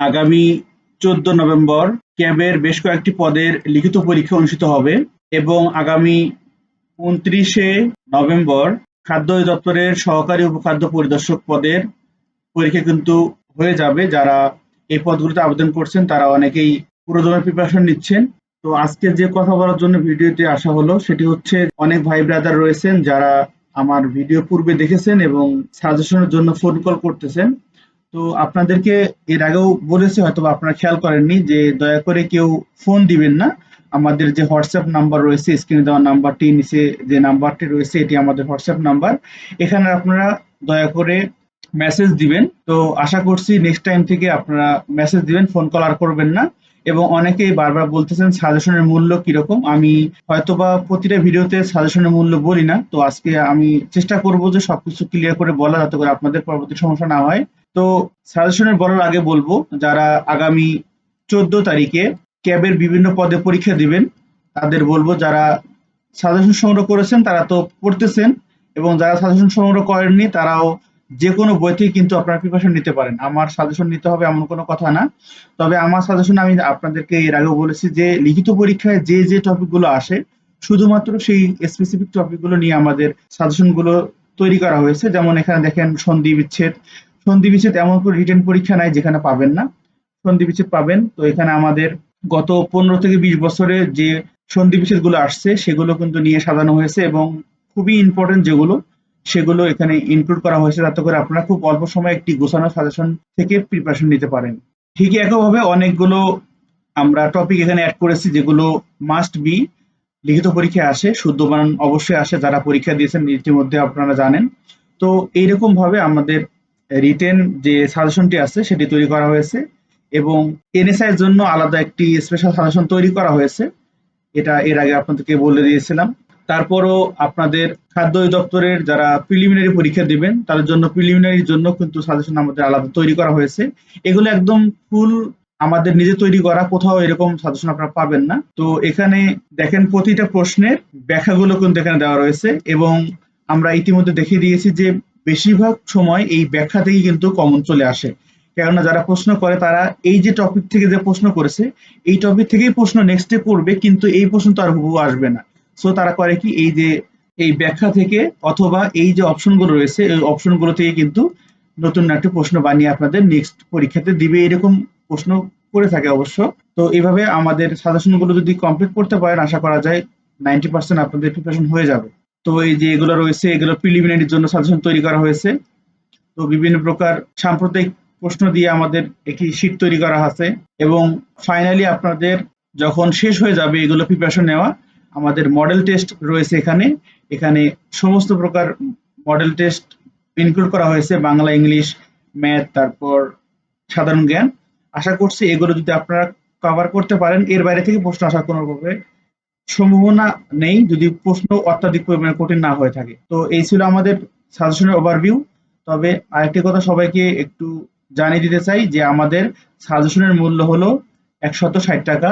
আগামী চোদ্দ নভেম্বর ক্যাবের বেশ কয়েকটি পদের লিখিত পরীক্ষা অনুষ্ঠিত হবে এবং আগামী উনত্রিশে নভেম্বর খাদ্য দপ্তরের সহকারী উপখাদ্য পরিদর্শক পদের পরীক্ষা কিন্তু হয়ে যাবে। যারা এই পদগুলোতে আবেদন করছেন, তারা অনেকেই পুরোদমে প্রিপারেশন নিচ্ছেন। তো আজকে যে কথা বলার জন্য ভিডিওতে আসা হলো, সেটি হচ্ছে অনেক ভাই ব্রাদার রয়েছেন যারা আমার ভিডিও পূর্বে দেখেছেন এবং সাজেশনের জন্য ফোন কল করতেছেন। তো আপনাদেরকে এর আগেও বলেছি হয়তো আপনারা খেয়াল করেননি যে দয়া করে কেউ ফোন দিবেন না। আমাদের যে হোয়াটসঅ্যাপ নাম্বার রয়েছে স্ক্রিনে দেওয়া নাম্বারটি নিচে যে নাম্বারটি রয়েছে, এটি আমাদের হোয়াটসঅ্যাপ নাম্বার এখানে আপনারা দয়া করে মেসেজ দিবেন। তো আশা করছি নেক্সট টাইম থেকে আপনারা মেসেজ দিবেন ফোন কল আর করবেন না। এবং অনেকেই বারবার বলতেছেন সাজেশনের মূল্য কীরকম। আমি হয়তোবা প্রতিটা ভিডিওতে সাজেশনের মূল্য বলি না। তো আজকে আমি চেষ্টা করব যে সবকিছু ক্লিয়ার করে বলা, যাতে করে আপনাদের পরবর্তী সমস্যা না হয়। তো সাজেশনের বলার আগে বলব, যারা আগামী চোদ্দ তারিখে ক্যাবের বিভিন্ন পদে পরীক্ষা দিবেন, তাদের বলব যারা সাজেশন সংগ্রহ করেছেন তারা তো পড়তেছেন এবং যারা সাজেশন সংগ্রহ করেননি তারাও যে কোনো বই থেকে কিন্তু আপনারা প্রিপারেশন নিতে পারেন। আমার সাজেশন নিতে হবে এমন কোনো কথা না। তবে আমার সাজেশন আমি আপনাদেরকে এর আগেও বলেছি যে, লিখিত পরীক্ষায় যে যে টপিকগুলো আসে, শুধুমাত্র সেই স্পেসিফিক টপিকগুলো নিয়ে আমাদের সাজেশনগুলো তৈরি করা হয়েছে। যেমন এখানে দেখেন সন্ধি বিচ্ছেদ সন্ধি বিচ্ছেদ এমন কোনো রিটেন পরীক্ষা নাই যেখানে পাবেন না। সন্ধি বিচ্ছেদ পাবেন। তো এখানে আমাদের গত পনেরো থেকে বিশ বছরে যে সন্ধি আসছে, সেগুলো কিন্তু নিয়ে সাজানো হয়েছে এবং খুবই ইম্পর্টেন্ট যেগুলো, সেগুলো এখানে ইনক্লুড করা হয়েছে যাতে করে আপনারা খুব অল্প সময়ে একটি গোছানো সাজেশন থেকে প্রিপারেশন নিতে পারেন। ঠিকই একইভাবে অনেকগুলো আমরা টপিক এখানে অ্যাড করেছি যেগুলো মাস্ট বি লিখিত পরীক্ষায় আসে, শুদ্ধ বানান অবশ্যই আসে, যারা পরীক্ষা দিয়েছেন, ইতিমধ্যে আপনারা জানেন। তো এইরকম ভাবে আমাদের রিটেন যে সাজেশনটি আছে, সেটি তৈরি করা হয়েছে এবং এনএসআই এর জন্য আলাদা একটি স্পেশাল সাজেশন তৈরি করা হয়েছে। এটা এর আগে আপনাদেরকে বলে দিয়েছিলাম। তারপরও আপনাদের খাদ্য দপ্তরের যারা প্রিলিমিনারি পরীক্ষা দিবেন, তাদের জন্য প্রিলিমিনারির জন্য কিন্তু সাজেশন আমাদের আলাদা তৈরি করা হয়েছে। এগুলো একদম ফুল আমাদের নিজে তৈরি করা, কোথাও এরকম সাজেশন আপনারা পাবেন না। তো এখানে দেখেন প্রতিটা প্রশ্নের ব্যাখ্যাগুলো কিন্তু এখানে দেওয়া রয়েছে এবং আমরা ইতিমধ্যে দেখিয়ে দিয়েছি যে বেশিরভাগ সময় এই ব্যাখ্যা থেকেই কিন্তু কমন চলে আসে। কেননা যারা প্রশ্ন করে, তারা এই যে টপিক থেকে যে প্রশ্ন করেছে, এই টপিক থেকেই প্রশ্ন নেক্সটে করবে, কিন্তু এই প্রশ্ন তো আর হুবহু আসবে না। সো তারা করে কি, এই যে, এই ব্যাখ্যা থেকে অথবা এই যে অপশনগুলো রয়েছে, এই অপশনগুলো থেকে কিন্তু নতুন একটা প্রশ্ন বানিয়ে আপনাদের নেক্সট পরীক্ষাতে দিবে, এরকম প্রশ্ন করে থাকে অবশ্য। তো এইভাবে আমাদের সাজেশনগুলো যদি কমপ্লিট করতে পারেন, আশা করা যায় নাইনটি পার্সেন্ট আপনাদের প্রিপারেশন হয়ে যাবে। তো এই যে এগুলো রয়েছে, এগুলো প্রিলিমিনারির জন্য সাজেশন তৈরি করা হয়েছে। তো বিভিন্ন প্রকার সাম্প্রতিক প্রশ্ন দিয়ে আমাদের একটি শীট তৈরি করা আছে এবং ফাইনালি আপনাদের যখন শেষ হয়ে যাবে এগুলো প্রিপারেশন নেওয়া, আমাদের মডেল টেস্ট রয়েছে এখানে। এখানে সমস্ত প্রকার মডেল টেস্ট ইনক্লুড করা হয়েছে, বাংলা, ইংলিশ ম্যাথ তারপর সাধারণ জ্ঞান। আশা করছি এগুলো যদি আপনারা কভার করতে পারেন, এর বাইরে থেকে প্রশ্ন আসার কোনোভাবে সম্ভাবনা নেই যদি প্রশ্ন অত্যাধিক পরিমাণে কঠিন না হয়ে থাকে। তো এই ছিল আমাদের সাজেশনের ওভারভিউ তবে আরেকটি কথা সবাইকে একটু জানিয়ে দিতে চাই যে আমাদের সাজেশনের মূল্য হলো একশত ষাট টাকা।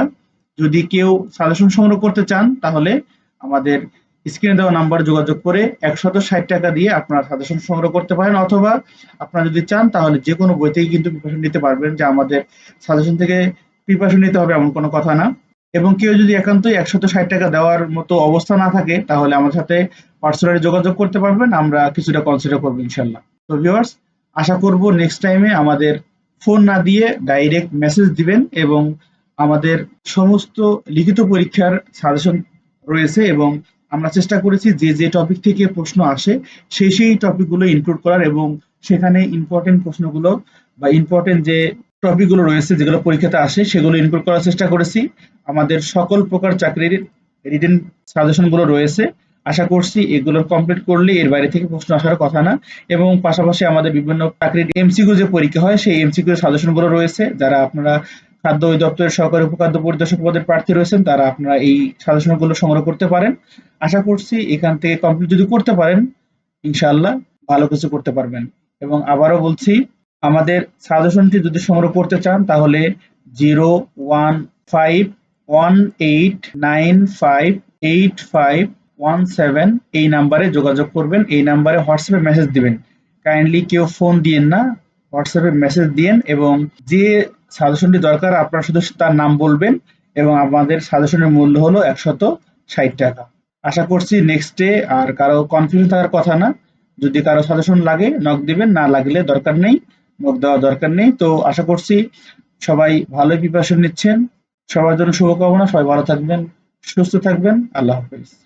যদি কেউ সাজেশন সংগ্রহ করতে চান, তাহলে আমাদের স্ক্রিনে দেওয়া নাম্বার যোগাযোগ করে একশত ষাট টাকা দিয়ে আপনারা সাজেশন সংগ্রহ করতে পারেন। অথবা আপনারা যদি চান, তাহলে যে কোনো বই থেকে কিন্তু প্রিপারেশন নিতে পারবেন যে আমাদের সাজেশন থেকে প্রিপারেশন নিতে হবে এমন কোনো কথা না। এবং কেউ যদি একান্তই একশত ষাট টাকা দেওয়ার মতো অবস্থা না থাকে, তাহলে আমার সাথে পার্সোনালি যোগাযোগ করতে পারবেন, আমরা কিছুটা কনসিডার করব ইনশাল্লাহ তো ভিউয়ার্স আশা করব নেক্সট টাইমে আমাদের ফোন না দিয়ে ডাইরেক্ট মেসেজ দিবেন এবং আমাদের সমস্ত লিখিত পরীক্ষার সাজেশন রয়েছে এবং আমরা চেষ্টা করেছি যে যে টপিক থেকে প্রশ্ন আসে, সেই সেই টপিকগুলো ইনক্লুড করার এবং সেখানে ইম্পর্টেন্ট প্রশ্নগুলো বা ইম্পর্টেন্ট যে টপিকগুলো রয়েছে, যেগুলো পরীক্ষাতে আসে, সেগুলো ইনক্লুড করার চেষ্টা করেছি। আমাদের সকল প্রকার চাকরির রিটেন সাজেশনগুলো রয়েছে। আশা করছি এগুলো কমপ্লিট করলে এর বাইরে থেকে প্রশ্ন আসার কথা না। এবং পাশাপাশি আমাদের বিভিন্ন চাকরির এমসিকিউ যে পরীক্ষা হয়, সেই এমসিকিউ সাজেশনগুলো রয়েছে। যারা আপনারা খাদ্য দপ্তরের সহকারী উপখাদ্য পরিদর্শক পদের প্রার্থী রয়েছেন, তারা আপনারা এই সাজেশনগুলো সংগ্রহ করতে পারেন। আশা করছি এখান থেকে কমপ্লিট যদি করতে পারেন, ইনশাআল্লাহ ভালো কিছু করতে পারবেন। এবং আবারও বলছি আমাদের সাজেশনটি যদি সংগ্রহ করতে চান, তাহলে zero one five one eight nine five eight five one seven এই নাম্বারে যোগাযোগ করবেন। এই নাম্বারে হোয়াটসঅ্যাপে মেসেজ দিবেন। কাইন্ডলি কেউ ফোন দিয়েন না, হোয়াটসঅ্যাপে মেসেজ দিয়েন এবং যে সাজেশনটি দরকার, আপনারা শুধু তার নাম বলবেন এবং আমাদের সাজেশনের মূল্য হলো একশত ষাট টাকা। আশা করছি নেক্সট ডে আর কারও কনফিউশন থাকার কথা না। যদি কারও সাজেশন লাগে নক দিবেন, না লাগলে দরকার নেই। নক দেওয়া দরকার নেই। তো আশা করছি সবাই ভালো প্রিপারেশন নিচ্ছেন। সবার জন্য শুভকামনা। সবাই ভালো থাকবেন, সুস্থ থাকবেন। আল্লাহ হাফেজ।